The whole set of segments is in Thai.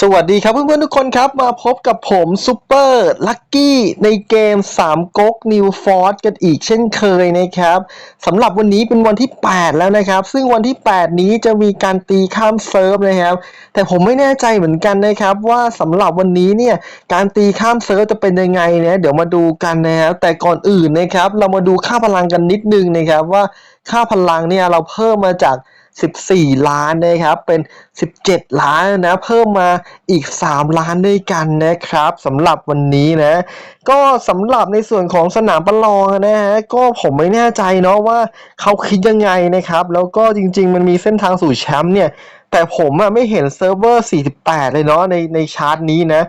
สวัสดีครับเพื่อนๆทุกคนครับ มาพบกับผมซูเปอร์ลักกี้ในเกม3ก๊กนิวฟอร์กันอีกเช่นเคยนะครับสำหรับวันนี้เป็นวันที่ 8 แล้วนะครับ ซึ่งวันที่ 8 นี้จะมีการตีข้ามเซิร์ฟนะครับ แต่ผมไม่แน่ใจเหมือนกันนะครับว่าสำหรับวันนี้เนี่ยการตีข้ามเซิร์ฟจะเป็นยังไงเนี่ยเดี๋ยวมาดูกันนะครับแต่ก่อนอื่นนะครับ เรามาดูค่าพลังกันนิดนึงนะครับว่าค่าพลังเนี่ยเราเพิ่มมาจาก 14 ล้านนะครับ เป็น 17 ล้านนะ เพิ่มมาอีก 3 ล้านด้วยกันนะครับสำหรับวันนี้นะ ก็สำหรับในส่วนของสนามประลองนะฮะ ก็ผมไม่แน่ใจเนาะว่าเขาคิดยังไงนะครับ แล้วก็จริง ๆ มันมีเส้นทางสู่แชมป์เนี่ย แต่ผมอะไม่เห็นเซิร์ฟเวอร์ 48 เลยเนาะในในชาร์ตนี้นะ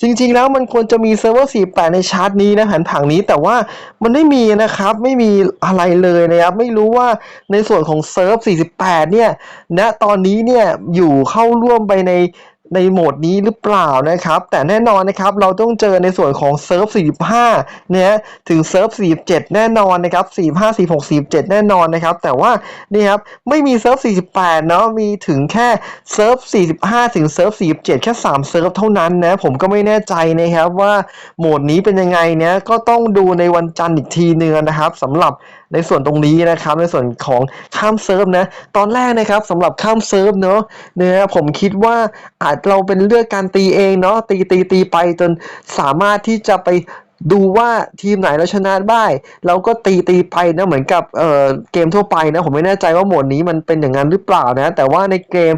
จริงๆแล้วมันควรจะมีเซิร์ฟเวอร์48 ในชาร์ตนี้นะแผนผังนี้แต่ว่ามันไม่มีนะครับไม่มีอะไรเลยนะครับ ไม่รู้ว่าในส่วนของเซิร์ฟ48 เนี่ยณตอนนี้เนี่ยอยู่เข้าร่วมไปใน ในโหมดนี้หรือเปล่านะครับ แต่แน่นอนนะครับเราต้องเจอในส่วนของเซิร์ฟ 45 เนี่ยถึงเซิร์ฟ 47 แน่นอนนะครับ 45 46 47 แน่นอนนะครับ แต่ว่านี่ครับไม่มีเซิร์ฟ 48 เนาะมีถึงแค่เซิร์ฟ 45 ถึงเซิร์ฟ 47 แค่ 3 เซิร์ฟเท่านั้นนะ ผมก็ไม่แน่ใจนะครับว่าโหมดนี้เป็นยังไงเนี่ยก็ต้องดูในวันจันทร์อีกทีนึงนะครับสำหรับ ในส่วนตรงนี้นะครับในส่วนของข้ามเซิร์ฟนะตอนแรกนะครับสำหรับข้ามเซิร์ฟเนาะเนี่ยผมคิดว่าอาจเราเป็นเลือกการตีเองเนาะตีตีตีไปจนสามารถที่จะไปดูว่าทีมไหนเราชนะได้เราก็ตีตีไปนะเหมือนกับเอ่อเกมทั่วไปนะผมไม่แน่ใจว่าโหมดนี้มันเป็นอย่างนั้นหรือเปล่านะ แต่ว่าในเกม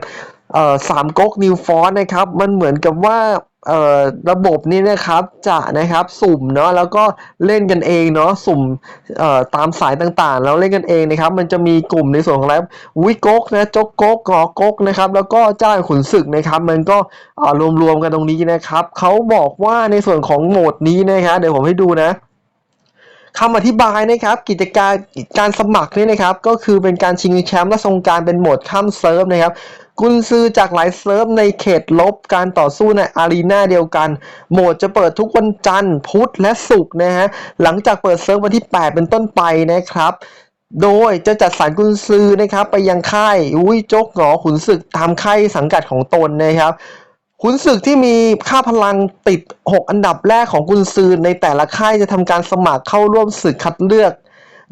เอ่อสามก๊กนิวฟอร์นะครับ มันเหมือนกับว่า เอ่อระบบนี้นะครับจะนะครับสุ่มเนาะแล้วก็เล่นกันเองเนาะสุ่มเอ่อตามสายต่างๆ แล้วเล่นกันเองนะครับ มันจะมีกลุ่มในส่วนของแล้ววิก๊กนะจกก๊กกอก๊กนะครับ แล้วก็เจ้าขุนศึกนะครับ มันก็เอ่อรวมๆกันตรงนี้นะครับเขาบอกว่าในส่วนของโหมดนี้นะครับเดี๋ยวผมให้ดูนะคำอธิบายนะครับกิจการการสมัครนี่นะครับก็คือเป็นการชิงแชมป์และทรงการเป็นโหมดข้ามเซิร์ฟนะครับ กุนซือจากหลายเซิร์ฟในเขตลบการต่อสู้ในอารีนาเดียวกัน โหมดจะเปิดทุกวันจันทร์พุธและศุกร์นะฮะ หลังจากเปิดเซิร์ฟวันที่ 8 เป็นต้นไปนะครับโดยจะจัดสรรกุนซือนะครับ ไปยังค่ายอุ้ยโจกหงอขุนศึกตามค่ายสังกัดของตนนะครับ ขุนศึกที่มีค่าพลังติด 6 อันดับแรกของกุนซือในแต่ละค่ายจะทำการสมัครเข้าร่วมศึกคัดเลือก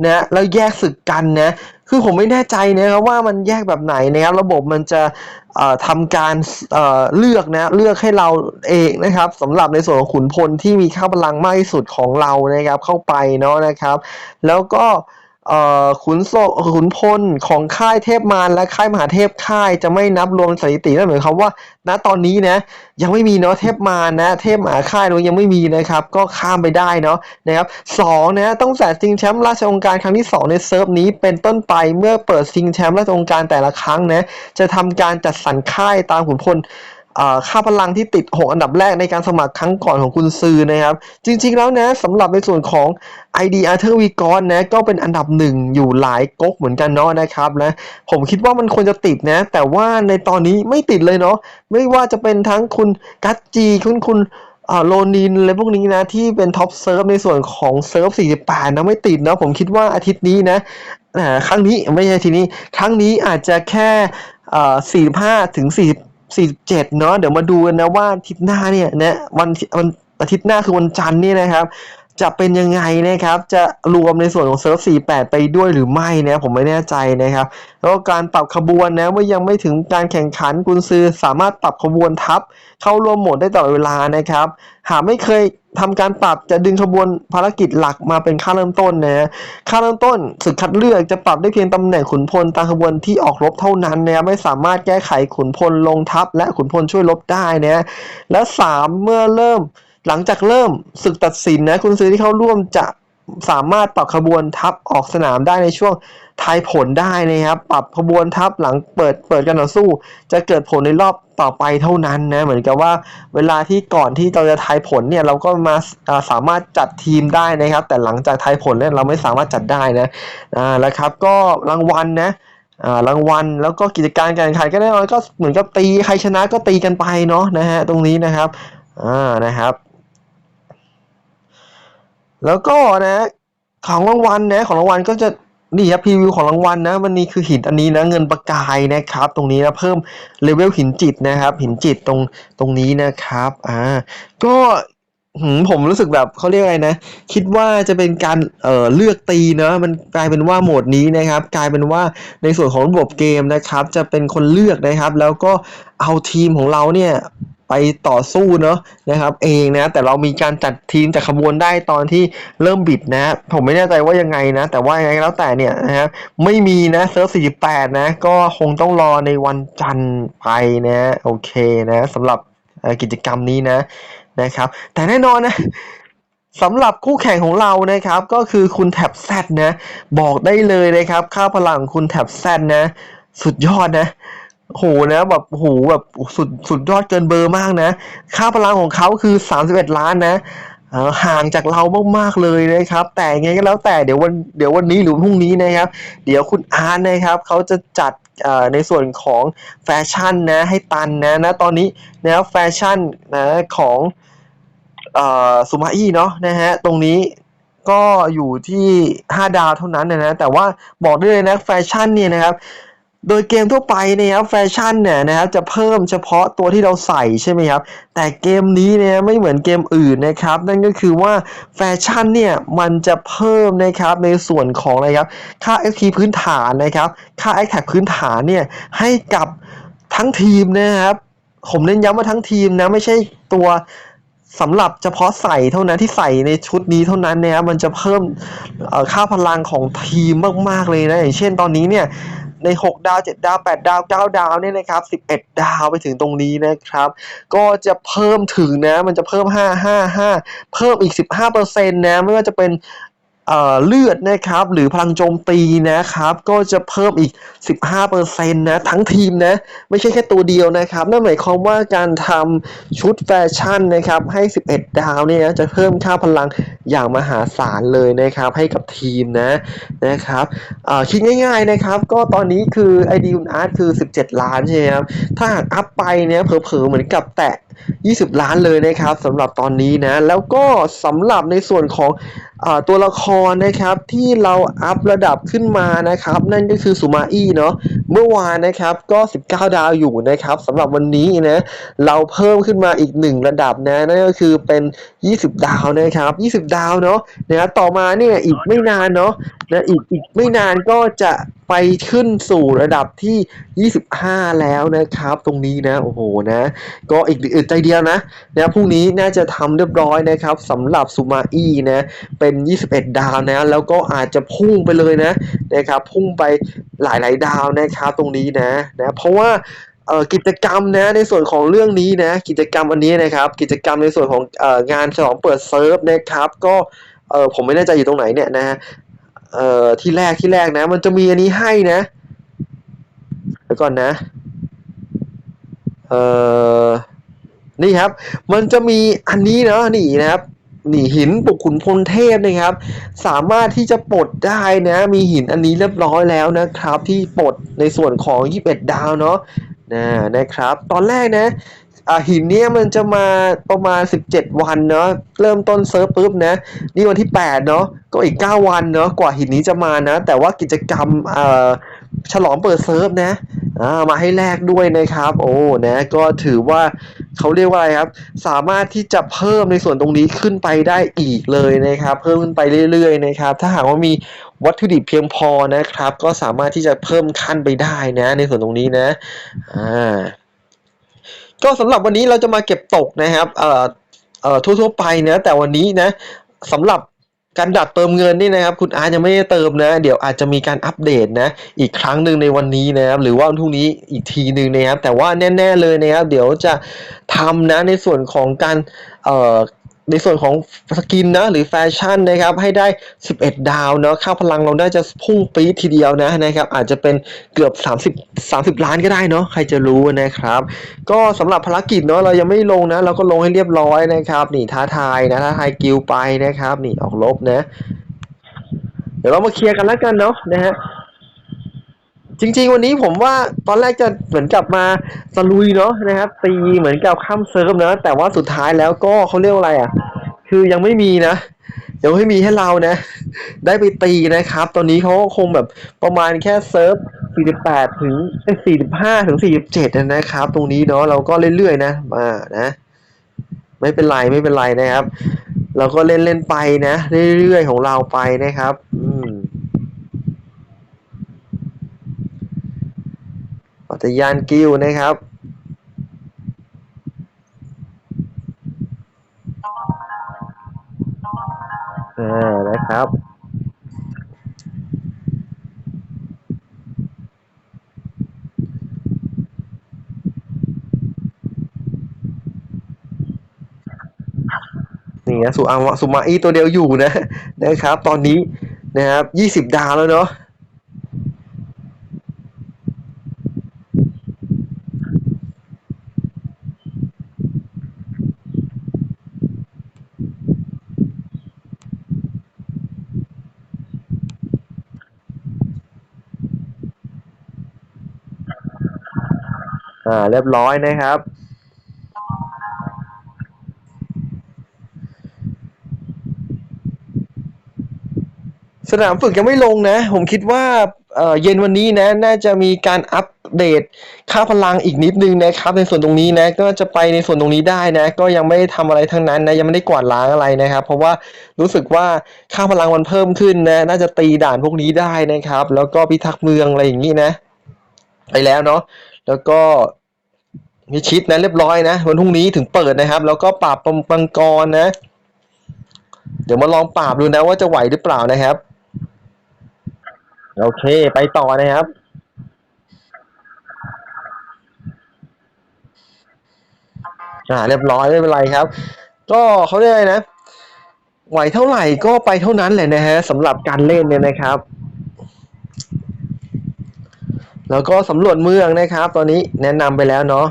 นะแล้วแยกศึกกันนะคือผมไม่แน่ใจนะครับว่ามันแยกแบบไหนนะครับระบบมันจะทำการเเลือกนะเลือกให้เราเองนะครับสำหรับในส่วนของขุนพลที่มีข้าพลังมากที่สุดของเรานะครับเข้าไปเนาะนะครับ แล้วก็ ขุนโซขุนพลของค่ายเทพมารและค่ายมหาเทพค่ายจะไม่นับรวมสถิตินั่นหมายความว่า ณตอนนี้นะยังไม่มีเนาะเทพมารนะ เทพมหาค่ายเรายังไม่มีนะครับ ก็ข้ามไปได้เนาะนะครับสองนะต้องแต่ชิงแชมป์ราชองค์การครั้งที่สองในเซิร์ฟนี้เป็นต้นไปเมื่อเปิดชิงแชมป์ราชองค์การแต่ละครั้งนะจะทำการจัดสรรค่ายตามขุนพล ค่าพลังที่ติด 6 อันดับแรกในการสมัครครั้งก่อนของคุณซือนะครับ จริง ๆ แล้วนะสำหรับในส่วนของ ID Arthur v g o n นะก็เป็นอันดับหนึ่งอยู่หลายก๊กเหมือนกันเนาะนะครับนะผมคิดว่ามันควรจะติดนะ แต่ว่าในตอนนี้ไม่ติดเลยเนาะไม่ว่าจะเป็นทั้งคุณกัตจีคุณคุณโลนินอะไรพวกนี้นะ ที่เป็นท็อปเซิร์ฟในส่วนของเซิร์ฟ 48 นะ ไม่ติดเนาะผมคิดว่าอาทิตย์นี้นะครั้งนี้ไม่ใช่ทีนี้ ครั้งนี้อาจจะแค่อ่า45 ถึง40 47 เนาะเดี๋ยวมาดูกันนะว่าอาทิตย์หน้าเนี่ยนะวันวันอาทิตย์หน้าคือวันจันทร์นี่นะครับ จะเป็นยังไงนะครับ จะรวมในส่วนของเซิร์ฟ 48 ไปด้วยหรือไม่นะผมไม่แน่ใจนะครับ แล้วการปรับขบวนนะเมื่อยังไม่ถึงการแข่งขันกุนซือสามารถปรับขบวนทัพเข้าร่วมโหมดได้ตลอดเวลานะครับ หากไม่เคยทำการปรับจะดึงขบวนภารกิจหลักมาเป็นค่าเริ่มต้นนะค่าเริ่มต้นศึกคัดเลือกจะปรับได้เพียงตำแหน่งขุนพลตามขบวนที่ออกรบเท่านั้นนะไม่สามารถแก้ไขขุนพลลงทัพและขุนพลช่วยรบได้นะและสามเมื่อเริ่ม หลังจากเริ่มศึกตัดสินนะคุณซื้อที่เข้าร่วมจะสามารถปรับขบวนทัพออกสนามได้ในช่วงทายผลได้นะครับ ปรับขบวนทัพหลังเปิดเปิดการต่อสู้ จะเกิดผลในรอบต่อไปเท่านั้นนะเหมือนกับว่าเวลาที่ก่อนที่เราจะทายผลเนี่ยเราก็มาสามารถจัดทีมได้นะครับ แต่หลังจากทายผลเนี่ยเราไม่สามารถจัดได้นะอ่าแล้วครับก็รางวัลนะอ่ารางวัลแล้วก็กิจการการแข่งขันก็แน่นอนก็เหมือนกับตีใครชนะก็ตีกันไปเนาะนะฮะตรงนี้นะครับอ่านะครับ แล้วก็นะของรางวัลนะของรางวัลก็จะนี่ครับพรีวิวของรางวัลนะวันนี้คือหินอันนี้นะเงินประกายนะครับ ตรงนี้นะเพิ่มเลเวลหินจิตนะครับ หินจิตตรงตรงนี้นะครับอ่าก็ผมรู้สึกแบบเขาเรียกอะไรนะ คิดว่าจะเป็นการเเลือกตีเนะมันกลายเป็นว่าโหมดนี้นะครับ กลายเป็นว่าในส่วนของระบบเกมนะครับ จะเป็นคนเลือกนะครับ แล้วก็เอาทีมของเราเนี่ย ไปต่อสู้เนอะนะครับ เองนะ แต่เรามีการจัดทีมจัดขบวนได้ตอนที่เริ่มบิดนะ ผมไม่แน่ใจว่ายังไงนะ แต่ว่ายังไงแล้วแต่เนี่ยนะฮะไม่มีนะเซิร์ฟ48 นะ ก็คงต้องรอในวันจันทร์ไปนะ โอเคนะสำหรับกิจกรรมนี้นะนะครับ แต่แน่นอนนะสำหรับคู่แข่งของเรานะครับก็คือคุณแท็บแซดนะ บอกได้เลยนะครับ ค่าพลังคุณแท็บแซดนะ สุดยอดนะ โหนะแบบโหแบบสุดสุดยอดเกินเบอร์มากนะ ค่าพลังของเขาคือ 31 ล้านนะห่างจากเรามากๆเลยนะครับ แต่ไงก็แล้วแต่เดี๋ยววันเดี๋ยววันนี้หรือพรุ่งนี้นะครับ เดี๋ยวคุณอาร์ตนะครับเขาจะจัดในส่วนของแฟชั่นนะให้ตันนะนะตอนนี้นะแฟชั่นนะของเอ่อซูมาอี้เนาะนะฮะตรงนี้ก็อยู่ที่ 5 ดาวเท่านั้นนะนะแต่ว่าบอกได้เลยนะแฟชั่นเนี่ยนะครับ โดยเกมทั่วไปนะครับแฟชั่นเนี่ยนะครับจะเพิ่มเฉพาะตัวที่เราใส่ใช่ไหมครับ แต่เกมนี้เนี่ยไม่เหมือนเกมอื่นนะครับ นั่นก็คือว่าแฟชั่นเนี่ยมันจะเพิ่มนะครับในส่วนของอะไรครับค่า XP พื้นฐานนะครับค่า a t t a c พื้นฐานเนี่ยให้กับทั้งทีมนะครับผมเน้นย้ำว่าทั้งทีมนะไม่ใช่ตัว สำหรับเฉพาะใส่เท่านั้นที่ใส่ในชุดนี้เท่านั้นนะครับมันจะเพิ่มค่าพลังของทีมมากๆเลยนะอย่างเช่นตอนนี้เนี่ยใน 6 ดาว 7 ดาว 8 ดาว 9 ดาวเนี่ยนะครับ 11 ดาวไปถึงตรงนี้นะครับ ก็จะเพิ่มถึงนะ มันจะเพิ่ม 5 5 5 เพิ่มอีก 15%นะ ไม่ว่าจะเป็น เลือดนะครับ หรือพลังโจมตีนะครับ ก็จะเพิ่มอีก 15%นะทั้งทีมนะ ไม่ใช่แค่ตัวเดียวนะครับ นั่นหมายความว่าการทำชุดแฟชั่นนะครับ ให้ 11 ดาวเนี่ยจะเพิ่มค่าพลังอย่างมหาศาลเลยนะครับ ให้กับทีมนะนะครับคิดง่ายๆนะครับ ก็ตอนนี้คือ ID คุณอาร์ตคือ 17 ล้านใช่ไหมครับถ้าหากอัพไปเนี่ยเผลอๆเหมือนกับแตะ 20 ล้านเลยนะครับสำหรับตอนนี้นะ แล้วก็สำหรับในส่วนของอตัวละครนะครับที่เราอัพระดับขึ้นมานะครับ นั่นก็คือสุมาอี้เนาะเมื่อวานนะครับก็ 19 ดาวอยู่นะครับสำหรับวันนี้นะเราเพิ่มขึ้นมาอีก 1 ระดับนะนั่นก็คือเป็น 20 ดาวนะครับ 20 ดาวเนาะนะต่อมาเนี่ยอีกไม่นานเนาะนะอีกอีกไม่นานก็จะ ไปขึ้นสู่ระดับที่ 25 แล้วนะครับ ตรงนี้นะ โอ้โหนะ ก็อีกอึดใจเดียวนะนะพรุ่งนี้น่าจะทำเรียบร้อยนะครับสำหรับซูมาอี้นะ เป็น 21 ดาวนะ แล้วก็อาจจะพุ่งไปเลยนะนะครับพุ่งไปหลาย ๆ ดาวนะครับตรงนี้นะนะเพราะว่ากิจกรรมนะในส่วนของเรื่องนี้นะกิจกรรมอันนี้นะครับกิจกรรมในส่วนของอองานฉลองเปิดเซิร์ฟนะครับก็เออผมไม่แน่ใจอยู่ตรงไหนเนี่ยนะ เอ่อที่แรกที่แรกนะ มันจะมีอันนี้ให้นะเดี๋ยวก่อนนะเอ่อนี่ครับ มันจะมีอันนี้เนาะนี่นะครับนี่หินปุกขุนพลเทพนะครับ สามารถที่จะปลดได้นะ มีหินอันนี้เรียบร้อยแล้วนะครับ ที่ปลดในส่วนของ 21 ดาวเนาะนะนะครับ ตอนแรกนะ อ่าหินเนี้ยมันจะมาประมาณ 17 วันเนาะเริ่มต้นเซิร์ฟปุ๊บนะ นี่วันที่ 8 เนาะก็อีก 9 วันเนาะกว่าหินนี้จะมานะ แต่ว่ากิจกรรมเอ่อฉลองเปิดเซิร์ฟนะอ่ามาให้แลกด้วยนะครับ โอ้นะก็ถือว่าเขาเรียกว่าอะไรครับ สามารถที่จะเพิ่มในส่วนตรงนี้ขึ้นไปได้อีกเลยนะครับ เพิ่มขึ้นไปเรื่อยๆนะครับ ถ้าหากว่ามีวัตถุดิบเพียงพอนะครับ ก็สามารถที่จะเพิ่มขั้นไปได้นะ ในส่วนตรงนี้นะอ่า ก็สำหรับวันนี้เราจะมาเก็บตกนะครับเอ่อเอ่อทั่วๆไปนะแต่วันนี้นะสำหรับการดัดเติมเงินนี่นะครับ คุณอาร์ยังไม่ได้เติมนะ เดี๋ยวอาจจะมีการอัปเดตนะ อีกครั้งหนึ่งในวันนี้นะครับ หรือว่าวันพรุ่งนี้อีกทีหนึ่งนะครับ แต่ว่าแน่ ๆเลยนะครับ เดี๋ยวจะทำนะในส่วนของการเอ่อ ในส่วนของสกินนะหรือแฟชั่นนะครับให้ได้ 11 ดาวเนาะค่าพลังเราน่าจะพุ่งปี๊ดทีเดียวนะนะครับอาจจะเป็นเกือบ 30 30 ล้านก็ได้เนาะใครจะรู้นะครับ ก็สำหรับภารกิจเนาะเรายังไม่ลงนะ เราก็ลงให้เรียบร้อยนะครับนี่ท้าทายนะท้าทายกิลไปนะครับนี่ออกลบนะ เดี๋ยวเรามาเคลียร์กันแล้วกันเนาะนะฮะ จริง ๆ วันนี้ผมว่าตอนแรกจะเหมือนกับมาสลุยเนาะนะครับตีเหมือนกับข้ามเซิร์ฟเนาะแต่ว่าสุดท้ายแล้วก็เขาเรียกว่าอะไรอะ คือยังไม่มีนะยังไม่มีให้เรานะ ได้ไปตีนะครับ ตอนนี้เขาก็คงแบบประมาณแค่เซิร์ฟ 48 ถึง 45 ถึง 47 นะครับ ตรงนี้เนาะเราก็เรื่อยๆนะมานะ ไม่เป็นไรไม่เป็นไรนะครับ เราก็เล่นเล่นๆไปนะ เรื่อยๆของเราไปนะครับ อื มปัตยานกิวนะครับ อ่า นะครับ นี่นะสุอามะสุมาอีตัวเดียวอยู่นะ นะครับ ตอนนี้นะครับยี่สิบดาวแล้วเนาะ อ่าเรียบร้อยนะครับ สนามฝึกยังไม่ลงนะ ผมคิดว่าเออเย็นวันนี้นะ น่าจะมีการอัปเดตค่าพลังอีกนิดนึงนะครับ ในส่วนตรงนี้นะ ก็จะไปในส่วนตรงนี้ได้นะ ก็ยังไม่ได้ทำอะไรทั้งนั้นนะ ยังไม่ได้กวาดล้างอะไรนะครับ เพราะว่ารู้สึกว่าค่าพลังมันเพิ่มขึ้นนะ น่าจะตีด่านพวกนี้ได้นะครับ แล้วก็พิทักษ์เมืองอะไรอย่างนี้นะ ไปแล้วเนาะ แล้วก็ มิชิดนะเรียบร้อยนะวันพรุ่งนี้ถึงเปิดนะครับ แล้วก็ปราบปังกรนะ เดี๋ยวมาลองปราบดูนะว่าจะไหวหรือเปล่านะครับ โอเค ไปต่อนะครับอ่าเรียบร้อยไม่เป็นไรครับ ก็เขาเรียกนะ ไหวเท่าไหร่ก็ไปเท่านั้นแหละนะฮะสำหรับการเล่นเนี่ยนะครับ แล้วก็สำรวจเมืองนะครับ ตอนนี้แนะนำไปแล้วเนาะ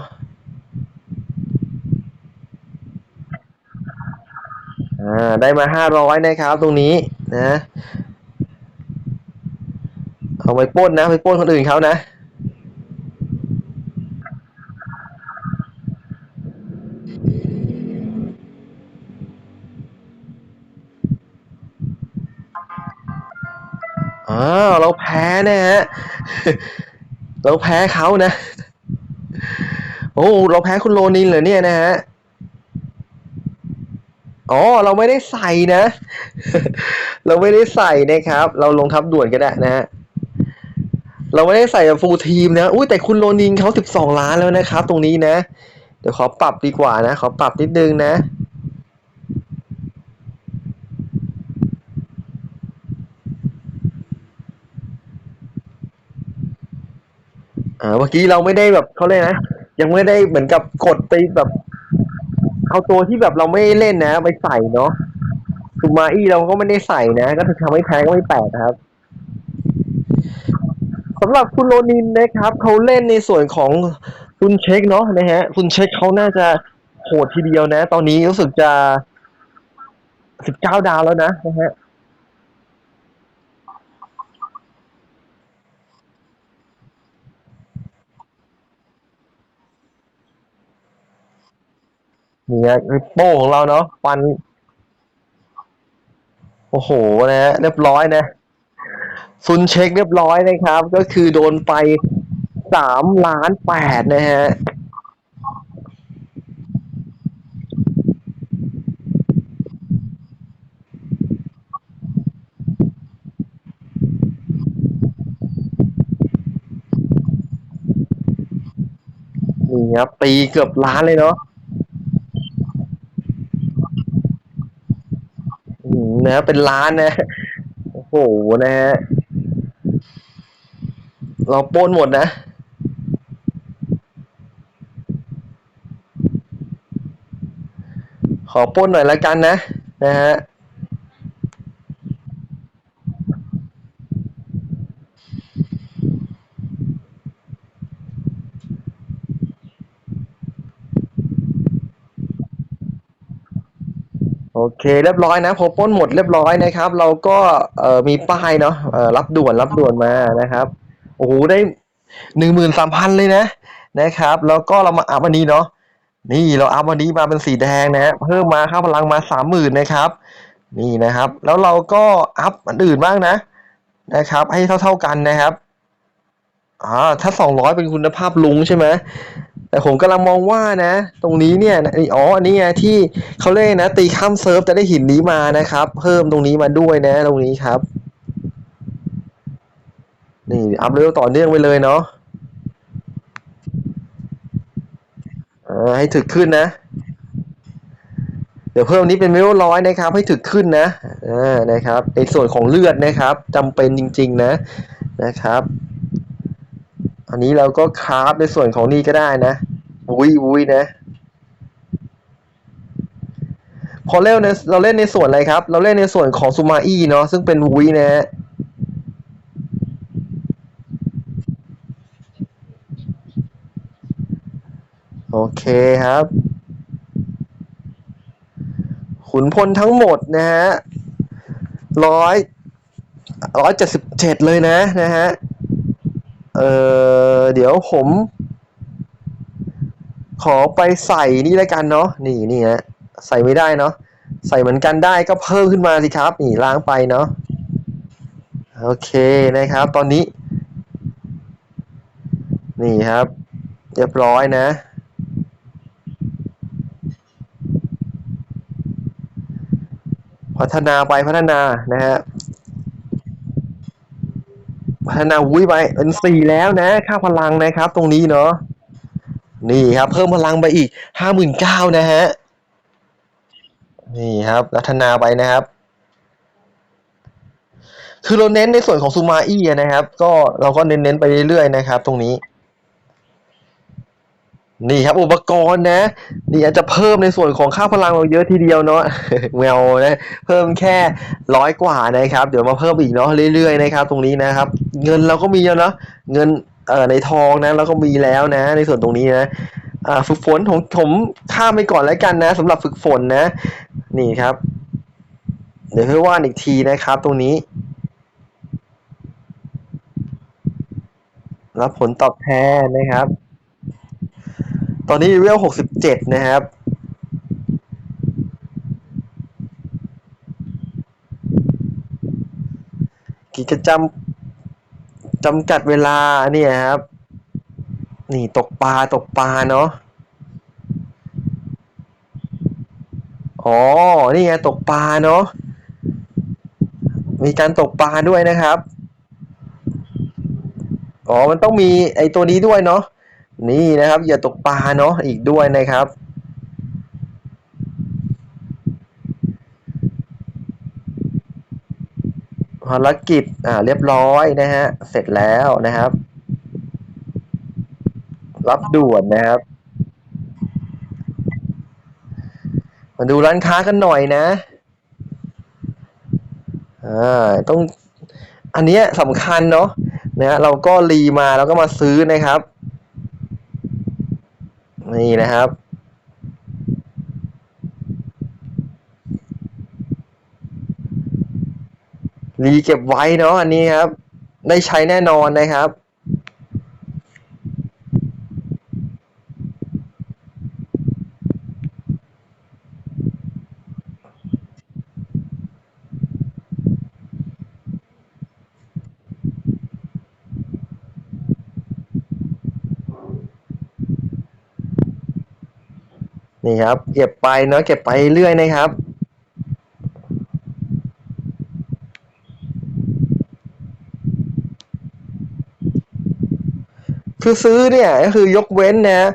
อ่า ได้มาห้าร้อยนะครับ ตรงนี้นะ เอาไปป้นนะ ไปป้นคนอื่นเขานะ อ้าว เราแพ้นะฮะ เราแพ้เขานะ โอ้ เราแพ้คุณโรนินเหรอเนี่ยนะฮะ อ๋อเราไม่ได้ใส่นะ เราไม่ได้ใส่นะครับ เราลงทับด่วนก็ได้นะฮะเราไม่ได้ใส่ฟูลทีมนะอุ้ยแต่คุณโรนินเขาสิบสองล้านแล้วนะครับ ตรงนี้นะ เดี๋ยวขอปรับดีกว่านะ ขอปรับนิดนึงนะอ่าเมื่อกี้เราไม่ได้แบบเขาเลยนะ ยังไม่ได้เหมือนกับกดไปแบบ เอาตัวที่แบบเราไม่เล่นนะไปใส่เนาะคือมาอี้เราก็ไม่ได้ใส่นะ ก็ทำให้แพ้ก็ไม่แปลกครับสำหรับคุณโรนินนะครับเขาเล่นในส่วนของคุณเช็คเนาะนะฮะ คุณเช็คเขาน่าจะโหดทีเดียวนะ ตอนนี้รู้สึกจะสิบเก้าดาวแล้วนะนะฮะ เนี่ยริปโป้ของเราเนาะฟัน โอ้โหนะฮะเรียบร้อยนะซุนเช็คเรียบร้อยนะครับ ก็คือโดนไปสามล้านแปดนะฮะนี่ครับตีเกือบล้านเลยเนาะอืม นะ เป็นล้านนะ โอ้โหนะฮะเราปล้นหมดนะขอป้นหน่อยละกันนะ นะฮะ เคเรียบร้อยนะพอป้นหมดเรียบร้อยนะครับ เราก็เอ่อมีป้ายเนาะเอ่อรับด่วนรับด่วนมานะครับโอ้โหได้หนึ่งหมื่นสามพันเลยนะนะครับ แล้วก็เรามาอัพอันนี้เนาะนี่เราอัพอันนี้มาเป็นสีแดงนะเพิ่มมาค่าพลังมาสามหมื่นนะครับ นี่นะครับ แล้วเราก็อัพอันอื่นบ้างนะนะครับ ให้เท่าๆกันนะครับอ่าถ้า200เป็นคุณภาพลุงใช่ไหม แต่ผมกำลังมองว่านะ ตรงนี้เนี่ยนี่อ๋ออันนี้ไงที่เขาเรียกนะ ตีข้ามเซิร์ฟจะได้หินนี้มานะครับ เพิ่มตรงนี้มาด้วยนะ ตรงนี้ครับ นี่อัพเร็วต่อเนื่องไปเลยเนาะให้ถึกขึ้นนะ เดี๋ยวเพิ่มนี้เป็นเลเวลร้อยนะครับ ให้ถึกขึ้นนะอ่านะครับ ในส่วนของเลือดนะครับจำเป็นจริง ๆ นะนะครับ อันนี้เราก็คราฟในส่วนของนี่ก็ได้นะวุ้ยวุ้ยนะ พอเล่นในเราเล่นในส่วนอะไรครับ เราเล่นในส่วนของซูมาอี้เนาะซึ่งเป็นวุ้ยนะฮะโอเคครับ ขุนพลทั้งหมดนะฮะร้อยร้อยเจ็ดสิบเจ็ดเลยนะนะฮะ เออเดี๋ยวผม ขอไปใส่นี่แล้วกันเนาะนี่นี่ฮะใส่ไม่ได้เนาะใส่เหมือนกันได้ก็เพิ่มขึ้นมาสิครับ นี่ล้างไปเนาะโอเคนะครับ ตอนนี้ นี่ครับ เรียบร้อยนะ พัฒนาไปพัฒนานะฮะ พัฒนาวุ้ยไปเป็นสี่แล้วนะ ค่าพลังนะครับ ตรงนี้เนาะนี่ครับ เพิ่มพลังไปอีกห้าหมื่นเก้านะฮะนี่ครับพัฒนาไปนะครับ คือเราเน้นในส่วนของซูมาอี้นะครับ ก็เราก็เน้นๆไปเรื่อยๆนะครับ ตรงนี้ นี่ครับอุปกรณ์นะ นี่อาจจะเพิ่มในส่วนของค่าพลังเราเยอะทีเดียวเนาะแมวนะเพิ่มแค่ร้อยกว่านะครับ เดี๋ยวมาเพิ่มอีกเนาะเรื่อยๆนะครับ ตรงนี้นะครับ เงินเราก็มีแล้วเนาะเงินเอ่อในทองนะเราก็มีแล้วนะ ในส่วนตรงนี้นะอ่าฝึกฝนผมผมข้ามไปก่อนแล้วกันนะสำหรับฝึกฝนนะ นี่ครับ เดี๋ยวค่อยว่านอีกทีนะครับ ตรงนี้รับผลตอบแทนนะครับ ตอนนี้เลเวลหกสิบเจ็ดนะครับ กิจกรรมจำกัดเวลาเนี่ยครับ นี่ตกปลาตกปลาเนาะอ๋อ นี่ไงตกปลาเนาะ มีการตกปลาด้วยนะครับ อ๋อ มันต้องมีไอตัวนี้ด้วยเนาะ นี่นะครับอย่าตกปลาเนาะอีกด้วยนะครับ ภารกิจอ่าเรียบร้อยนะฮะเสร็จแล้วนะครับ รับด่วนนะครับ มาดูร้านค้ากันหน่อยนะอ่าต้องอันนี้สำคัญเนาะนะเราก็รีมาแล้วก็มาซื้อนะครับ นี่นะครับ รีเก็บไว้เนาะอันนี้ครับ ได้ใช้แน่นอนนะครับ นี่ครับ เก็บไปเนาะเก็บไปเรื่อยนะครับ คือซื้อเนี่ยก็คือยกเว้นนะ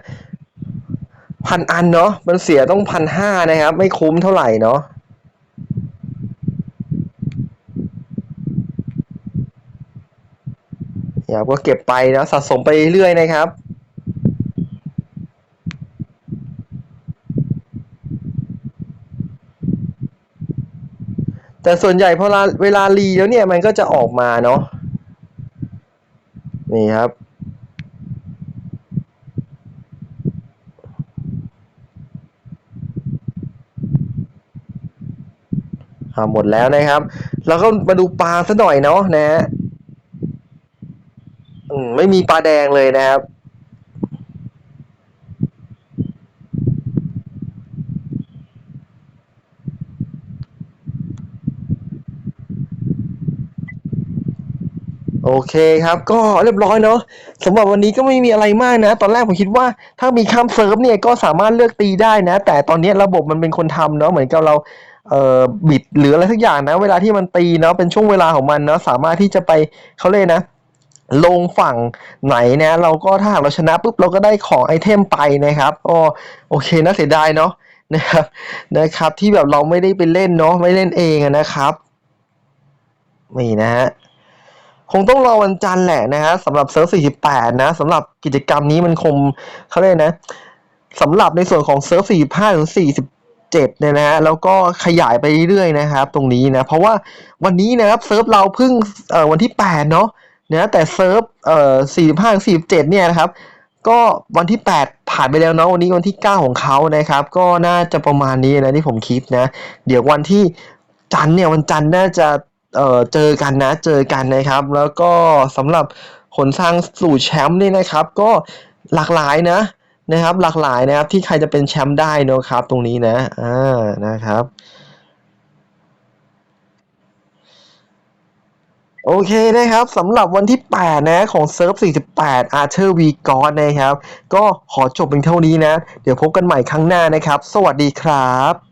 พันอันเนาะมันเสียต้องพันห้านะครับ ไม่คุ้มเท่าไหร่เนาะอย่าก็เก็บไปนะสะสมไปเรื่อยนะครับ แต่ส่วนใหญ่พอเวลารีแล้วเนี่ยมันก็จะออกมาเนาะนี่ครับ หมดแล้วนะครับ แล้วก็มาดูปลาซะหน่อยเนาะนะฮะไม่มีปลาแดงเลยนะครับ เคครับ ก็เรียบร้อยเนาะสำหรับวันนี้ก็ไม่มีอะไรมากนะ ตอนแรกผมคิดว่าถ้ามีข้ามเซิร์ฟเนี่ยก็สามารถเลือกตีได้นะ แต่ตอนนี้ระบบมันเป็นคนทำเนาะเหมือนกับเราเอ่อบิดหรืออะไรสักอย่างนะ เวลาที่มันตีเนาะเป็นช่วงเวลาของมันเนาะสามารถที่จะไปเขาเลยนะ ลงฝั่งไหนนะ เราก็ถ้าหากเราชนะปุ๊บเราก็ได้ของไอเทมไปนะครับก็โอเคนะเสียดายเนาะนะครับนะครับ ที่แบบเราไม่ได้ไปเล่นเนาะไม่เล่นเองนะครับนี่นะฮะ คงต้องรอวันจันทร์แหละนะฮะสำหรับเซิร์ฟ48 นะสำหรับกิจกรรมนี้มันคงเขาเรียกนะสำหรับในส่วนของเซิร์ฟ45 ถึง 47 เนี่ยนะฮะแล้วก็ขยายไปเรื่อยๆนะครับ ตรงนี้นะ เพราะว่าวันนี้นะครับเซิร์ฟเราเพิ่งเอ่อวันที่ 8 เนาะนะแต่เซิร์ฟเอ่อ45 ถึง 47 เนี่ยนะครับก็วันที่ 8 ผ่านไปแล้วเนาะวันนี้วันที่ 9 ของเขานะครับ ก็น่าจะประมาณนี้นะที่ผมคิดนะ เดี๋ยววันที่จันเนี่ยวันจันน่าจะ เอ่อเจอกันนะเจอกันนะครับ แล้วก็สำหรับหนทางสู่แชมป์นี่นะครับ ก็หลากหลายนะนะครับ หลากหลายนะครับที่ใครจะเป็นแชมป์ได้นะครับ ตรงนี้นะอ่านะครับโอเคนะครับสำหรับวันที่ 8 นะของเซิร์ฟ 48 Archer V God นะครับ ก็ขอจบเป็นเท่านี้นะ เดี๋ยวพบกันใหม่ครั้งหน้านะครับ สวัสดีครับ